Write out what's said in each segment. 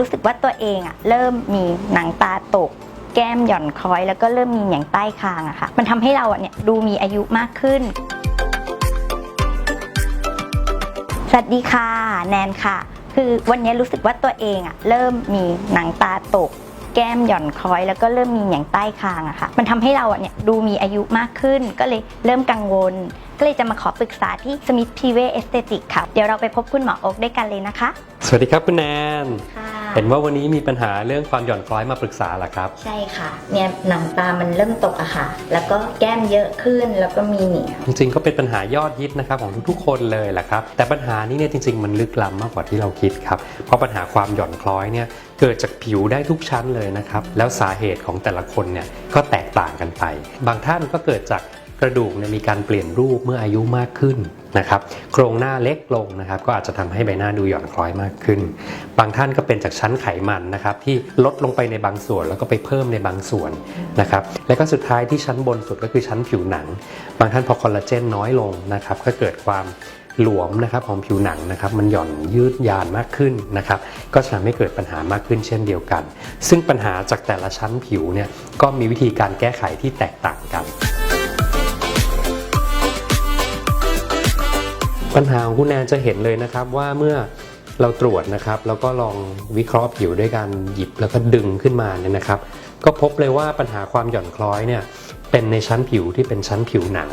รู้สึกว่าตัวเองอะเริ่มมีหนังตาตก แก้มหย่อนคล้อย แล้วก็เริ่มมีอย่างใต้คางอะค่ะ มันทำให้เราอะเนี่ยดูมีอายุมากขึ้น สวัสดีค่ะ แนนค่ะ คือวันนี้รู้สึกว่าตัวเองอะเริ่มมีหนังตาตก แก้มหย่อนคล้อย แล้วก็เริ่มมีอย่างใต้คางอะค่ะ มันทำให้เราอะเนี่ยดูมีอายุมากขึ้น ก็เลยเริ่มกังวล ก็เลยจะมาขอปรึกษาที่สมิธพีเวเอสเตติกค่ะ เดี๋ยวเราไปพบคุณหมอโอ๊กด้วยกันเลยนะคะ สวัสดีครับคุณแนนค่ะ เห็นว่าวันนี้มีปัญหาเรื่องความหย่อนคล้อยมาปรึกษาเหรอครับ ใช่ค่ะ เนี่ยหนังตามันเริ่มตกอะค่ะ แล้วก็แก้มเยอะขึ้นแล้วก็มีเหนียงจริงๆก็เป็นปัญหายอดฮิตนะครับของทุกๆคนเลยแหละครับ แต่ปัญหานี้เนี่ยจริง ๆ มันลึกล้ำมากกว่าที่เราคิดครับ เพราะปัญหาความหย่อนคล้อยเนี่ยเกิดจากผิวได้ทุกชั้นเลยนะครับ แล้วสาเหตุของแต่ละคนเนี่ยก็แตกต่างกันไป บางท่านก็เกิดจากกระดูกเนี่ยมีการเปลี่ยนรูปเมื่ออายุมากขึ้น นะครับโครงหน้าเล็กลงนะครับก็อาจจะทำให้ใบหน้าดูหย่อนคล้อยมากขึ้น บางท่านก็เป็นจากชั้นไขมันนะครับที่ลดลงไปในบางส่วนแล้วก็ไปเพิ่มในบางส่วนนะครับและก็สุดท้ายที่ชั้นบนสุดก็คือชั้นผิวหนัง บางท่านพอคอลลาเจนน้อยลงนะครับก็เกิดความหลวมนะครับของผิวหนังนะครับมันหย่อนยืดยานมากขึ้นนะครับก็จะทำให้เกิดปัญหามากขึ้นเช่นเดียวกัน ซึ่งปัญหาจากแต่ละชั้นผิวเนี่ยก็มีวิธีการแก้ไขที่แตกต่างกัน ปัญหาของคุณแนนจะเห็นเลยนะครับว่าเมื่อเราตรวจนะครับ แล้วก็ลองวิเคราะห์ผิวด้วยการหยิบแล้วก็ดึงขึ้นมาเนี่ยนะครับ ก็พบเลยว่าปัญหาความหย่อนคล้อยเนี่ยเป็นในชั้นผิวที่เป็นชั้นผิวหนัง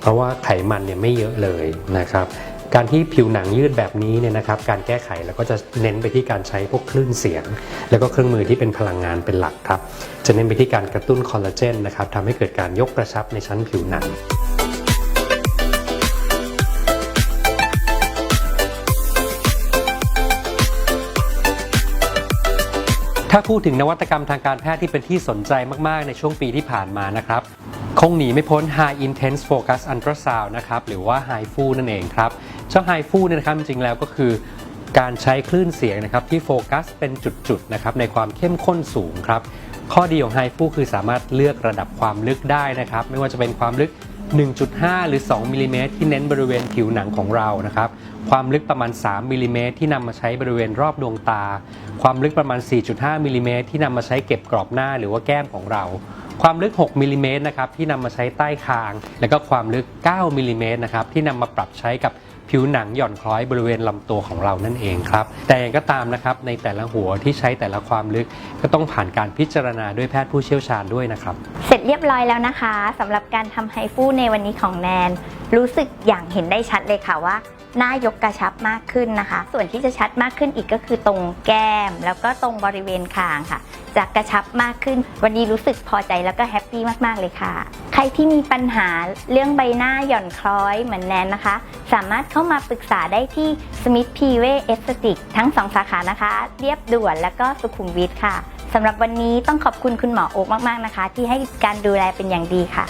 เพราะว่าไขมันเนี่ยไม่เยอะเลยนะครับ การที่ผิวหนังยืดแบบนี้เนี่ยนะครับ การแก้ไขเราก็จะเน้นไปที่การใช้พวกคลื่นเสียง แล้วก็เครื่องมือที่เป็นพลังงานเป็นหลักครับ จะเน้นไปที่การกระตุ้นคอลลาเจนนะครับทำให้เกิดการยกกระชับในชั้นผิวหนัง ถ้าพูดถึงนวัตกรรมทางการแพทย์ที่เป็นที่สนใจมากๆ ในช่วงปีที่ผ่านมานะครับ คงหนีไม่พ้น High Intense Focus Ultrasound นะครับ หรือว่า HIFU นั่นเองครับ เจ้า HIFU เนี่ยนะครับจริงๆแล้วก็คือการใช้คลื่นเสียงนะครับที่โฟกัสเป็นจุดๆนะครับในความเข้มข้นสูงครับ ข้อดีของ HIFU คือสามารถเลือกระดับความลึกได้นะครับ ไม่ว่าจะเป็นความลึก 1.5 หรือ 2มิลลิเมตรที่เน้นบริเวณผิวหนังของเรานะครับ ความลึกประมาณ 3มิลลิเมตรที่นำมาใช้บริเวณรอบดวงตา ความลึกประมาณ 4.5มิลลิเมตรที่นำมาใช้เก็บกรอบหน้าหรือว่าแก้มของเรา ความลึก 6มิลลิเมตรนะครับที่นำมาใช้ใต้คาง แล้วก็ความลึก 9มิลลิเมตรนะครับที่นำมาปรับใช้กับ ผิวหนังหย่อนคล้อยบริเวณลำตัวของเรานั่นเองครับ แต่อย่างก็ตามนะครับในแต่ละหัวที่ใช้แต่ละความลึกก็ต้องผ่านการพิจารณาด้วยแพทย์ผู้เชี่ยวชาญด้วยนะครับ เสร็จเรียบร้อยแล้วนะคะสำหรับการทำไฮฟูในวันนี้ของแนนรู้สึกอย่างเห็นได้ชัดเลยค่ะว่าหน้ายกกระชับมากขึ้นนะคะ ส่วนที่จะชัดมากขึ้นอีกก็คือตรงแก้ม แล้วก็ตรงบริเวณคางค่ะ จะกระชับมากขึ้น วันนี้รู้สึกพอใจแล้วก็แฮปปี้มากๆเลยค่ะ ใครที่มีปัญหาเรื่องใบหน้าหย่อนคล้อยเหมือนแนนนะคะ สามารถเข้ามาปรึกษาได้ที่ Smith p w Aesthetic ทั้ง2สาขานะคะ เรียบด่วนแล้วก็สุขุมวิทค่ะสำหรับวันนี้ต้องขอบคุณคุณหมอโอ๊กมากๆนะคะ ที่ให้การดูแลเป็นอย่างดีค่ะ